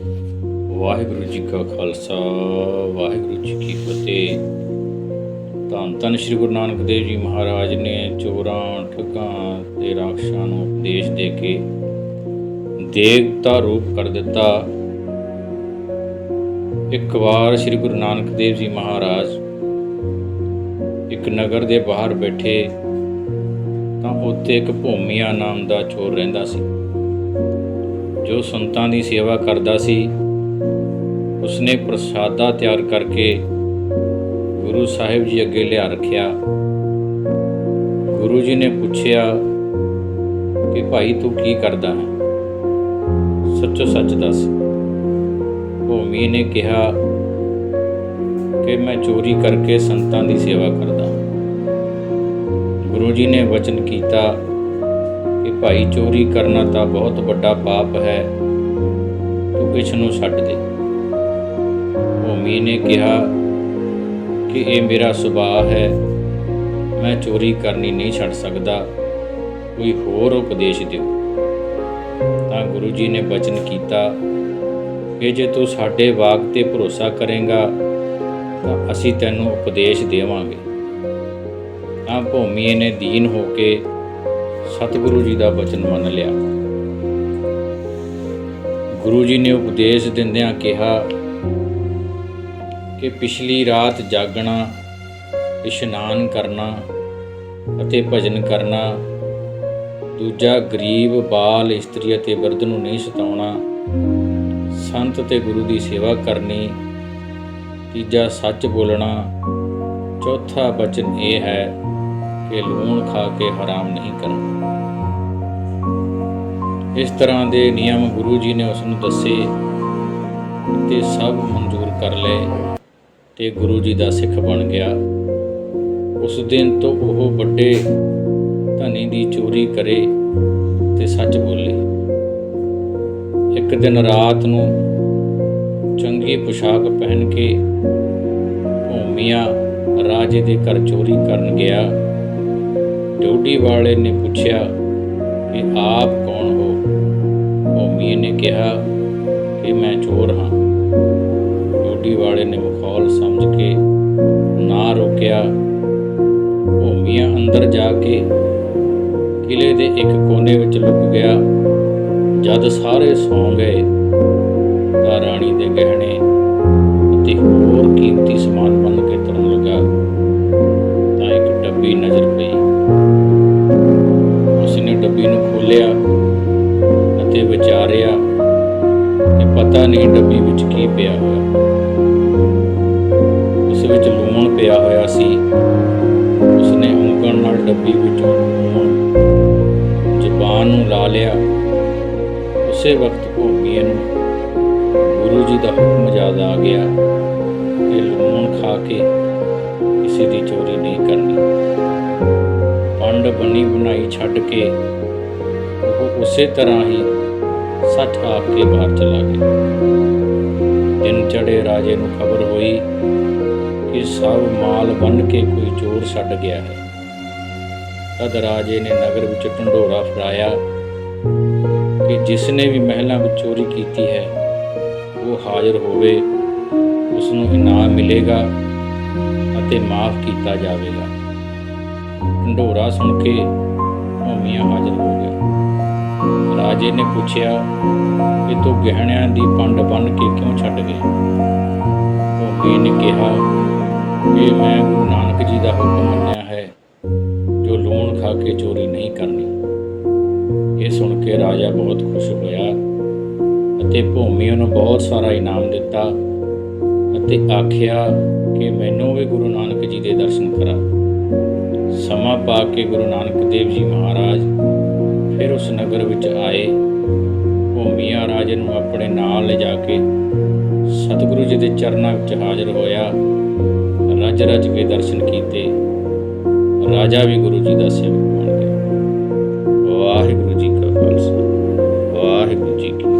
ਵਾਹਿਗੁਰੂ ਜੀ ਕਾ ਖਾਲਸਾ, ਵਾਹਿਗੁਰੂ ਜੀ ਕੀ ਫਤਿਹ। ਧੰਨ ਧੰਨ ਸ੍ਰੀ ਗੁਰੂ ਨਾਨਕ ਦੇਵ ਜੀ ਮਹਾਰਾਜ ਨੇ ਚੋਰਾਂ, ਠੱਗਾਂ ਤੇ ਰਾਖਸ਼ਾਂ ਨੂੰ ਉਪਦੇਸ਼ ਦੇ ਕੇ ਦੇਵਤਾ ਰੂਪ ਕਰ ਦਿੱਤਾ। ਇੱਕ ਵਾਰ ਸ੍ਰੀ ਗੁਰੂ ਨਾਨਕ ਦੇਵ ਜੀ ਮਹਾਰਾਜ ਇੱਕ ਨਗਰ ਦੇ ਬਾਹਰ ਬੈਠੇ, ਤਾਂ ਉੱਥੇ ਇੱਕ ਭੂਮੀਆ ਨਾਮ ਦਾ ਚੋਰ ਰਹਿੰਦਾ ਸੀ। ਜੋ ਸੰਤਾਂ ਦੀ ਸੇਵਾ ਕਰਦਾ ਸੀ, ਉਸਨੇ ਪ੍ਰਸਾਦਾ ਤਿਆਰ ਕਰਕੇ ਗੁਰੂ ਸਾਹਿਬ ਜੀ ਅੱਗੇ ਲਿਆ ਰੱਖਿਆ। ਗੁਰੂ ਜੀ ਨੇ ਪੁੱਛਿਆ ਕਿ ਭਾਈ ਤੂੰ ਕੀ ਕਰਦਾ ਹੈ? ਸੱਚੋ ਸੱਚ ਦੱਸ। ਭੂਮੀ ਨੇ ਕਿਹਾ ਕਿ ਮੈਂ ਚੋਰੀ ਕਰਕੇ ਸੰਤਾਂ ਦੀ ਸੇਵਾ ਕਰਦਾ। ਗੁਰੂ ਜੀ ਨੇ ਵਚਨ ਕੀਤਾ ਕਿ ਭਾਈ ਚੋਰੀ ਕਰਨਾ ਤਾਂ ਬਹੁਤ ਵੱਡਾ ਪਾਪ ਹੈ। ਤੂੰ ਕਿਛ ਨੂੰ ਛੱਡ ਦੇ? ਭੂਮੀ ਨੇ ਕਿਹਾ ਕਿ ਇਹ ਮੇਰਾ ਸੁਭਾਅ ਹੈ। ਮੈਂ ਚੋਰੀ ਕਰਨੀ ਨਹੀਂ ਛੱਡ ਸਕਦਾ। ਕੋਈ ਹੋਰ ਉਪਦੇਸ਼ ਦਿਓ। ਤਾਂ ਗੁਰੂ ਜੀ ਨੇ ਬਚਨ ਕੀਤਾ ਕਿ ਜੇ ਤੂੰ ਸਾਡੇ ਵਾਕ ਤੇ ਭਰੋਸਾ ਕਰੇਗਾ, ਤਾਂ ਅਸੀਂ ਤੈਨੂੰ ਉਪਦੇਸ਼ ਦੇਵਾਂਗੇ। ਤਾਂ ਭੂਮੀ ਨੇ ਦੀਨ ਹੋ ਕੇ ਸਤਿਗੁਰੂ ਜੀ ਦਾ ਬਚਨ ਮੰਨ ਲਿਆ। ਗੁਰੂ ਜੀ ਨੇ ਉਪਦੇਸ਼ ਦਿੰਦਿਆਂ ਕਿਹਾ ਕਿ ਪਿਛਲੀ ਰਾਤ ਜਾਗਣਾ, ਇਸ਼ਨਾਨ ਕਰਨਾ ਅਤੇ ਭਜਨ ਕਰਨਾ, ਦੂਜਾ ਗਰੀਬ ਬਾਲ ਇਸਤਰੀ ਅਤੇ ਬਿਰਧ ਨੂੰ ਨਹੀਂ ਸਤਾਉਣਾ, ਸੰਤ ਤੇ ਗੁਰੂ ਦੀ ਸੇਵਾ ਕਰਨੀ, ਤੀਜਾ ਸੱਚ ਬੋਲਣਾ, ਚੌਥਾ ਬਚਨ ਇਹ ਹੈ ਕਿ ਲੂਣ ਖਾ ਕੇ ਹਰਾਮ ਨਹੀਂ ਕਰਨਾ। ਇਸ ਤਰ੍ਹਾਂ ਦੇ ਨਿਯਮ ਗੁਰੂ ਜੀ ਨੇ ਉਸ ਨੂੰ ਦੱਸੇ ਤੇ ਸਭ ਮਨਜ਼ੂਰ ਕਰ ਲਏ ਤੇ ਗੁਰੂ ਜੀ ਦਾ ਸਿੱਖ ਬਣ ਗਿਆ। ਉਸ ਦਿਨ ਤੋਂ ਉਹ ਵੱਡੇ ਧਨੀ ਦੀ ਚੋਰੀ ਕਰੇ ਤੇ ਸੱਚ ਬੋਲੇ। ਇੱਕ ਦਿਨ ਰਾਤ ਨੂੰ ਚੰਗੀ ਪੁਸ਼ਾਕ ਪਹਿਨ ਕੇ ਭੂਮੀਆ ਰਾਜੇ ਦੇ ਘਰ ਚੋਰੀ ਕਰਨ ਗਿਆ। ਡਿਊਟੀ ਵਾਲੇ ਨੇ ਪੁੱਛਿਆ ਕਿ ਆਪ ਕੌਣ ਹੋ? ਭੂਮੀ ਨੇ ਕਿਹਾ ਕਿ ਮੈਂ ਚੋਰ ਹਾਂ। ਡਿਊਟੀ ਵਾਲੇ ਨੇ ਮਖੌਲ ਸਮਝ ਕੇ ਨਾ ਰੋਕਿਆ। ਭੂਮੀਆ ਅੰਦਰ ਜਾ ਕੇ ਕਿਲੇ ਦੇ ਇੱਕ ਕੋਨੇ ਵਿੱਚ ਲੁਕ ਗਿਆ। ਜਦ ਸਾਰੇ ਸੌਂ ਗਏ ਤਾਂ ਰਾਣੀ ਦੇ ਗਹਿਣੇ ਅਤੇ ਹੋਰ ਕੀਮਤੀ ਸਮਾਨ ਅਤੇ ਕਿ ਪਤਾ ਨਹੀਂ ਡੱਬੀ ਵਿੱਚ ਕੀ ਪਿਆ ਹੋਇਆ। ਉਸ ਵਿੱਚ ਲੂਣ ਪਿਆ ਹੋਇਆ ਸੀ। ਉਸਨੇ ਉਂਗਲ ਨਾਲ ਡੱਬੀ ਵਿੱਚੋਂ ਲੂਣ, ਜ਼ਬਾਨ ਨੂੰ ਲਾ ਲਿਆ। ਉਸੇ ਵਕਤ ਭੂਮੀਏ ਨੂੰ ਗੁਰੂ ਜੀ ਦਾ ਹੁਕਮ ਯਾਦ ਆ ਗਿਆ ਕਿ ਲੂਣ ਖਾ ਕੇ ਕਿਸੇ ਦੀ ਚੋਰੀ ਨਹੀਂ ਕਰਨੀ। ਪੰਡ ਬਣੀ ਬਣਾਈ ਛੱਡ ਕੇ ਉਹ ਉਸੇ ਤਰ੍ਹਾਂ ਹੀ ਸੱਚ ਆਖ ਕੇ ਬਾਹਰ ਚਲਾ ਗਿਆ ਦਿਨ ਚੜੇ ਰਾਜੇ ਨੂੰ ਖਬਰ ਹੋਈ ਕਿ ਸਭ ਮਾਲ ਬੰਨ ਕੇ ਕੋਈ ਚੋਰ ਛੱਡ ਗਿਆ ਹੈ। ਤਦ ਰਾਜੇ ਨੇ ਨਗਰ ਵਿੱਚ ਢੰਡੋਰਾ ਫਰਾਇਆ ਕਿ ਜਿਸ ਨੇ ਵੀ ਮਹਿਲਾਂ ਵਿੱਚ ਚੋਰੀ ਕੀਤੀ ਹੈ, ਉਹ ਹਾਜ਼ਰ ਹੋਵੇ ਉਸ ਨੂੰ ਇਨਾਮ ਮਿਲੇਗਾ ਅਤੇ ਮਾਫ ਕੀਤਾ ਜਾਵੇਗਾ। ਢੰਡੋਰਾ ਸੁਣ ਕੇ ਭੂਮੀਆ ਹਾਜ਼ਰ ਹੋ ਗਿਆ ਰਾਜੇ ਨੇ ਪੁੱਛਿਆ ਕਿ ਤੂੰ ਗਹਿਣਿਆਂ ਦੀ ਪੰਡ ਬੰਨ ਕੇ ਕਿਉਂ ਛੱਡ ਗਿਆ ਭੂਮੀ ਨੇ ਕਿਹਾ ਕਿ ਮੈਂ ਗੁਰੂ ਨਾਨਕ ਜੀ ਦਾ ਹੁਕਮ ਮੰਨਿਆ ਹੈ, ਜੋ ਲੂਣ ਖਾ ਕੇ ਚੋਰੀ ਨਹੀਂ ਕਰਨੀ। ਇਹ ਸੁਣ ਕੇ ਰਾਜਾ ਬਹੁਤ ਖੁਸ਼ ਹੋਇਆ ਅਤੇ ਭੂਮੀ ਨੂੰ ਬਹੁਤ ਸਾਰਾ ਇਨਾਮ ਦਿੱਤਾ ਅਤੇ ਆਖਿਆ ਕਿ ਮੈਨੂੰ ਵੀ ਗੁਰੂ ਨਾਨਕ ਜੀ ਦੇ ਦਰਸ਼ਨ ਕਰਾ। ਸਮਾਂ ਪਾ ਕੇ ਗੁਰੂ ਨਾਨਕ ਦੇਵ ਜੀ ਮਹਾਰਾਜ ਫਿਰ ਉਸ ਨਗਰ ਵਿੱਚ ਆਏ। ਭੂਮੀਆ ਰਾਜੇ ਨੂੰ ਆਪਣੇ ਨਾਲ ਲਿਜਾ ਕੇ ਸਤਿਗੁਰੂ ਜੀ ਦੇ ਚਰਨਾਂ ਵਿੱਚ ਹਾਜ਼ਰ ਹੋਇਆ। ਰਜ ਰੱਜ ਕੇ ਦਰਸ਼ਨ ਕੀਤੇ। ਰਾਜਾ ਵੀ ਗੁਰੂ ਜੀ ਦਾ ਸੇਵਕ ਬਣ ਗਿਆ। ਵਾਹਿਗੁਰੂ ਜੀ ਕਾ ਖਾਲਸਾ, ਵਾਹਿਗੁਰੂ ਜੀ ਕੀ